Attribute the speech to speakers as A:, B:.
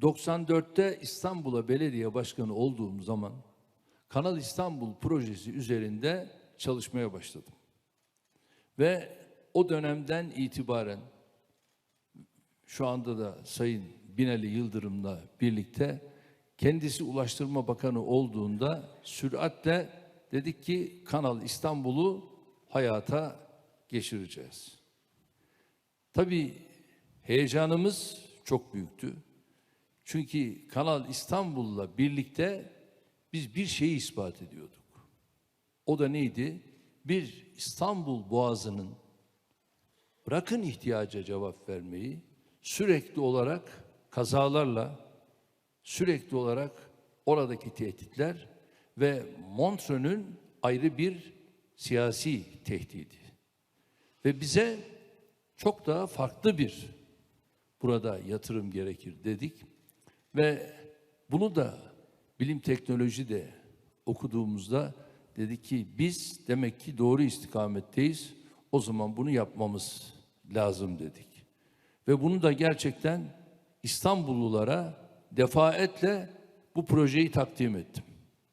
A: 94'te İstanbul'a belediye başkanı olduğum zaman Kanal İstanbul projesi üzerinde çalışmaya başladım. Ve o dönemden itibaren şu anda da Sayın Binali Yıldırım'la birlikte kendisi Ulaştırma Bakanı olduğunda süratle dedik ki Kanal İstanbul'u hayata geçireceğiz. Tabii heyecanımız çok büyüktü. Çünkü Kanal İstanbul'la birlikte biz bir şeyi ispat ediyorduk. O da neydi? Bir İstanbul Boğazı'nın bırakın ihtiyaca cevap vermeyi sürekli olarak kazalarla sürekli olarak oradaki tehditler ve Montreux'ün ayrı bir siyasi tehdidi. Ve bize çok daha farklı bir burada yatırım gerekir dedik. Ve bunu da bilim teknoloji de okuduğumuzda dedik ki biz demek ki doğru istikametteyiz. O zaman bunu yapmamız lazım dedik. Ve bunu da gerçekten İstanbullulara defaatle bu projeyi takdim ettim.